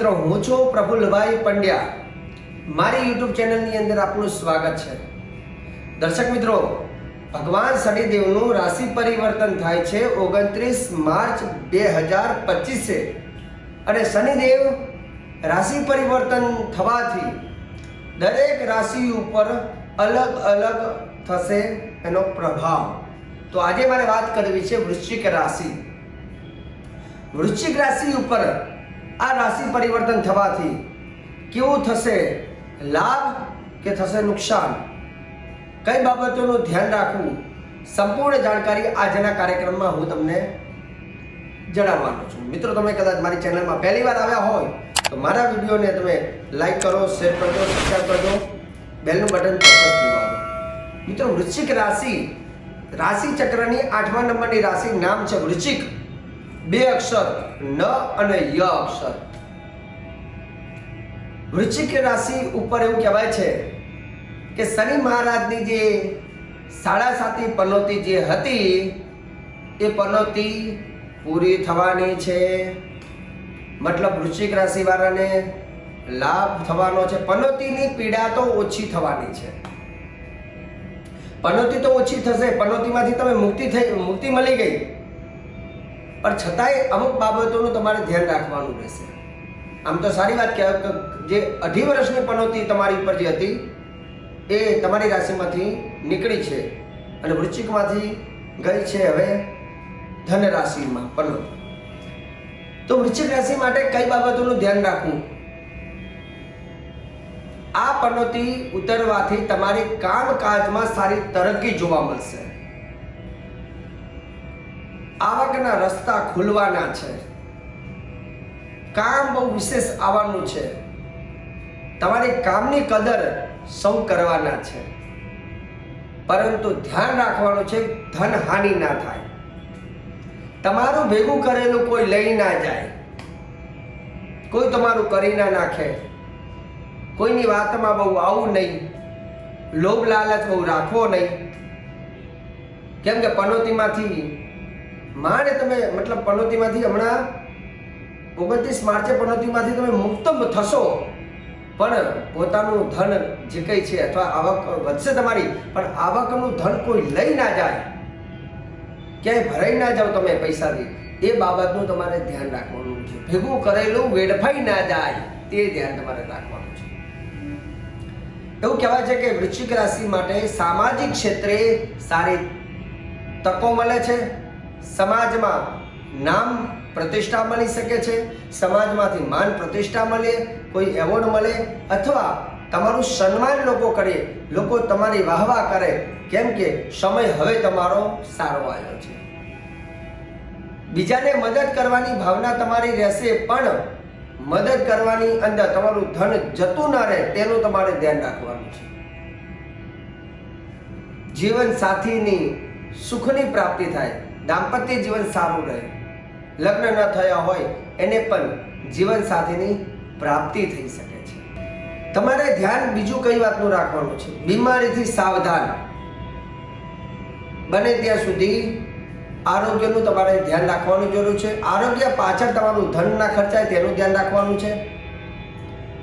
મિત્રો, હું છું પ્રફુલ્લભાઈ પંડ્યા. મારી યુટ્યુબ ચેનલની અંદર આપનું સ્વાગત છે. દર્શક મિત્રો, ભગવાન શનિદેવનું રાશિ પરિવર્તન થાય છે ઓગણત્રીસ માર્ચ બે હજાર પચીસે. અને શનિદેવ રાશિ પરિવર્તન થવાથી દરેક રાશિ ઉપર અલગ અલગ થશે એનો પ્રભાવ. તો આજે મારે વાત કરવી છે વૃશ્ચિક રાશિ. વૃશ્ચિક રાશિ ઉપર આ રાશિ પરિવર્તન થવાથી કેવું થશે? લાભ કે થશે નુકસાન? કઈ બાબતોનું ધ્યાન રાખવું? સંપૂર્ણ જાણકારી આજના કાર્યક્રમમાં હું તમને જણાવવાનો છું. મિત્રો, તમે કદાચ મારી ચેનલમાં પહેલી વાર આવ્યા હોય, તો મારા વિડીયોને તમે લાઈક કરો, શેર કરજો સબસ્ક્રાઈબ કરજો, બેલનું બટન દબાવો મિત્રો, વૃશ્ચિક રાશિ રાશિ ચક્રની આઠમા નંબરની રાશિ નામ છે વૃશ્ચિક. બે અક્ષર, ન અને ય અક્ષર. વૃશ્ચિક રાશિ ઉપર એવું કહેવાય છે કે શનિ મહારાજની જે સાડા સાતી પનોતી જે હતી, એ પનોતી પૂરી થવાની છે. મતલબ વૃશ્ચિક રાશિવાળાને લાભ થવાનો છે. પનોતીની પીડા તો ઓછી થવાની છે. પનોતી તો ઓછી થશે. પનોતીમાંથી તમે મુક્તિ થઈ, મુક્તિ મળી ગઈ. પણ છતાંય અમુક બાબતોનું તમારે ધ્યાન રાખવાનું રહેશે. આમ તો સારી વાત કહેવાય કે જે અઢી વર્ષની પનોતી તમારી ઉપર જે હતી, એ તમારી રાશિમાંથી નીકળી છે અને વૃશ્ચિકમાંથી ગઈ છે હવે ધન રાશિમાં પનોતી. તો વૃશ્ચિક રાશિ માટે કઈ બાબતોનું ધ્યાન રાખવું? આ પનોતી ઉતરવાથી તમારી કામકાજમાં સારી તરક્કી જોવા મળશે. આવકના રસ્તા ખુલવાના છે. કામ બહુ વિશેષ આવવાનું છે. તમારી કામની કદર સૌ કરવાના છે. પરંતુ ધ્યાન રાખવાનું છે, ધન હાનિ ના થાય. તમારું ભેગું કરેલું કોઈ લઈ ના જાય. કોઈ તમારું કરી ના નાખે. કોઈની વાતમાં બહુ આવું નહીં. લોભ લાલચ બહુ રાખવો નહીં. કેમ કે પનોતીમાંથી માણે તમે, મતલબ પનોતીમાંથી હમણાં ઓગણત્રીસ માર્ચે પનોતીમાંથી તમે મુક્ત થશો. પણ પોતાનું ધન જે કંઈ છે, અથવા આવક વધશે તમારી, પણ આવકનું ધન કોઈ લઈ ના જાય. ક્યાંય ભરાઈ ના જાઓ તમે પૈસાથી. એ બાબતનું તમારે ધ્યાન રાખવાનું છે. ભેગું કરેલું વેડફાઈ ના જાય, તે ધ્યાન તમારે રાખવાનું છે. એવું કહેવાય છે કે વૃશ્ચિક રાશિ માટે સામાજિક ક્ષેત્રે સારી તકો મળે છે. સમાજમાં નામ પ્રતિષ્ઠા મળી શકે છે, સમાજમાંથી માન પ્રતિષ્ઠા મળે, કોઈ એવોર્ડ મળે, અથવા તમારું સન્માન લોકો કરે, લોકો તમારી વાહવા કરે, કેમ કે સમય હવે તમારો સારો આવ્યો છે. બીજાને મદદ કરવાની ભાવના તમારી રહેશે, પણ મદદ કરવાની અંદર તમારું ધન જતું ના રહે, તેનું તમારે ધ્યાન રાખવાનું છે. જીવન સાથીની સુખની પ્રાપ્તિ થાય દાંપત્ય જીવન સારું રહે. લગ્ન ન થયા હોય એને પણ જીવન સાથીની પ્રાપ્તિ થઈ શકે છે. તમારે ધ્યાન બીજું કઈ વાતનું રાખવાનું છે? બીમારીથી સાવધાન. બને ત્યાં સુધી આરોગ્યનું તમારે ધ્યાન રાખવાનું જરૂર છે. આરોગ્ય પાછળ તમારું ધન ના ખર્ચાય તેનું ધ્યાન રાખવાનું છે.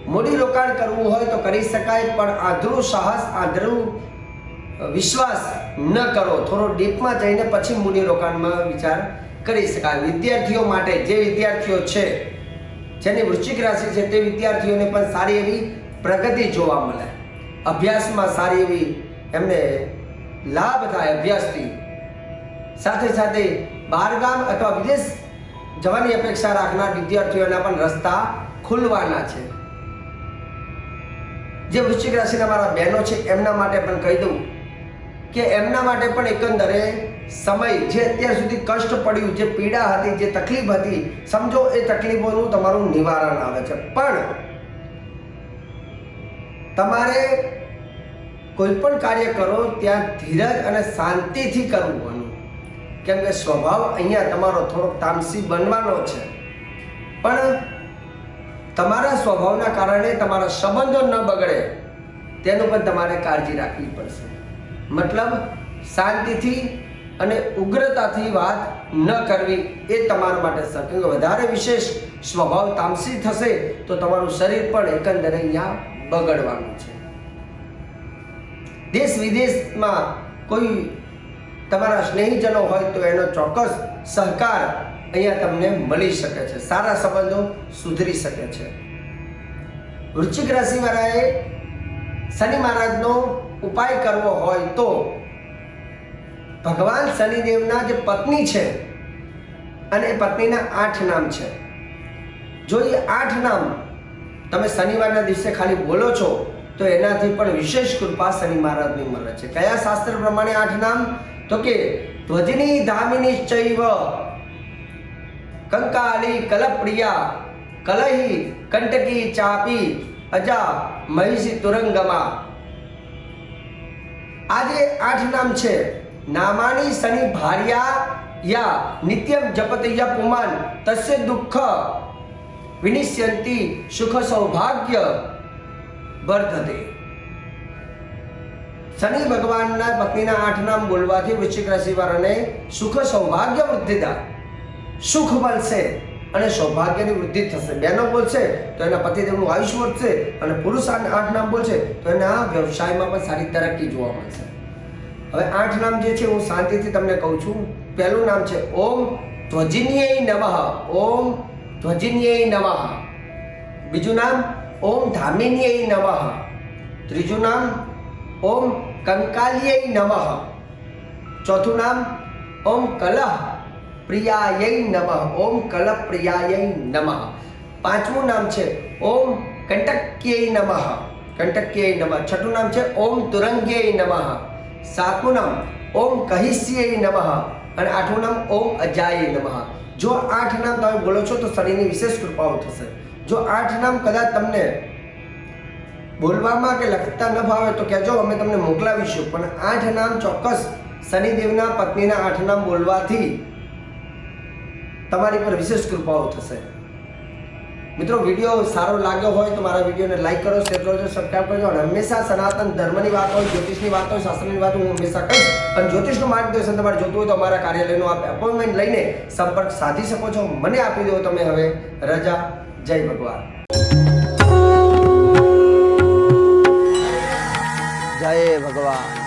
મૂડી રોકાણ કરવું હોય તો કરી શકાય, પણ આંધળું સાહસ, આંધળું વિશ્વાસ ન કરો. થોડો ડીપમાં જઈને પછી મૂડીરોકાણમાં વિચાર કરી શકાય. વિદ્યાર્થીઓ માટે જે વિદ્યાર્થીઓ છે, જેની વૃશ્ચિક રાશિ છે, તે વિદ્યાર્થીઓને પણ સારી એવી પ્રગતિ જોવા મળે. અભ્યાસમાં સારી એવી એમને લાભ થાય અભ્યાસથી. સાથે સાથે બહારગામ અથવા વિદેશ જવાની અપેક્ષા રાખનાર વિદ્યાર્થીઓના પણ રસ્તા ખુલવાના છે. જે વૃશ્ચિક રાશિના મારા બહેનો છે, એમના માટે પણ કહી દઉં કે એમના માટે પણ એકંદરે સમય જે અત્યાર સુધી કષ્ટ પડ્યું, જે પીડા હતી, જે તકલીફ હતી, સમજો એ તકલીફોનું તમારું નિવારણ આવે છે. પણ તમારે કોઈ પણ કાર્ય કરો, ત્યાં ધીરજ અને શાંતિથી કરવું કેમ કે સ્વભાવ અહીંયા તમારો થોડોક તામસી બનવાનો છે. પણ તમારા સ્વભાવના કારણે તમારા સંબંધો ન બગડે, તેનું પણ તમારે કાળજી રાખવી પડશે. મતલબ શાંતિથી અને ઉગ્રતાથી વાત ન કરવી એ તમારા માટે શક્ય. વધારે વિશેષ સ્વભાવ તામસી થશે તો તમારું શરીર પણ એકંદરે અહીંયા બગડવાનું છે. દેશ વિદેશમાં કોઈ તમારા સ્નેહીજનો હોય તો એનો ચોક્કસ સહકાર અહીંયા તમને મળી શકે છે. સારા સંબંધો સુધરી શકે છે. વૃશ્ચિક રાશિવાળાએ શનિ મહારાજનો ઉપાય કરવો હોય તો ભગવાન શનિદેવના જે પત્ની છે અને એ પત્નીના આઠ નામ છે. જો એ આઠ નામ તમે શનિવારના દિવસે ખાલી બોલો છો, તો એનાથી પણ વિશેષ કૃપા શનિ મહારાજની મળે છે. કયા શાસ્ત્ર પ્રમાણે આઠ નામ? તો કે ધ્વજની ધામિની ચૈવ, કંકાલી કલપ્રિયા, કલહી કંટકી ચાપી, અજા મહિષી તુરંગમાં આ જે આઠ નામ છે. નામાની શનિ ભાર્યા યા નિત્યમ જપતયા પુમાન તસ્ય દુઃખ વિનિશ્યંતિ સુખ સૌભાગ્ય વર્ધતે. શનિ ભગવાનના પત્નીના આઠ નામ બોલવાથી વૃશ્ચિક રાશિવાળાને સુખ સૌભાગ્ય વૃદ્ધિતા સુખ મળશે. અને સૌભાગ્યની વૃદ્ધિ થશે. બહેનો બોલશે, તો એના પતિદેવનું આયુષ્ય વધશે અને પુરુષ આઠ નામ બોલશે, તો એના વ્યવસાયમાં પણ સારી તરક્કી જોવા મળશે. હવે આઠ નામ જે છે, હું શાંતિથી તમને કહું છું. પહેલું નામ છે, ઓમ ધ્વજિનિય નમઃ. ઓમ ધ્વજિનિય નમઃ. બીજું નામ, ઓમ ધામિન્યય નમઃ. ત્રીજું નામ, ઓમ કંકાલિય નમઃ. ચોથું નામ, ઓમ કલહ પ્રિયાય નમઃ. ઓમ કલહ પ્રિયાય નમઃ. પાંચમું નામ છે ઓમ કંટક્યય નમઃ. કંટક્યય નમઃ. છઠ્ઠું નામ છે ઓમ તુરંગ્યય નમઃ. સાતમું નામ ઓમ કહિષ્યય નમઃ. અને આઠમું નામ ઓમ અજાય નમઃ. જો આઠ નામ તમે બોલો છો તો શનિની વિશેષ કૃપાઓ થશે. જો આઠ નામ કદાચ તમને બોલવામાં કે લખતા ન ભાવે તો કહેજો, અમે તમને મોકલાવીશું. પણ આઠ નામ ચોક્કસ શનિદેવના પત્નીના આઠ નામ બોલવાથી તમારી પર વિશેષ કૃપાઓ થશે. મિત્રો, વીડિયો સારો લાગ્યો હોય તો મારા વિડીયોને લાઈક કરો શેર કરો સબસ્ક્રાઈબ કરજો. અને હંમેશા સનાતન ધર્મની વાત હોય, જ્યોતિષની વાત હોય, શાસ્ત્રની વાત હું હંમેશા કહીશ. અને જ્યોતિષનું માર્ગદર્શન તમારે જોતું હોય તો અમારા કાર્યાલયનો આપ એપોઇન્ટમેન્ટ લઈને સંપર્ક સાધી શકો છો. મને આપી દો તમે હવે રજા. જય ભગવાન. જય ભગવાન.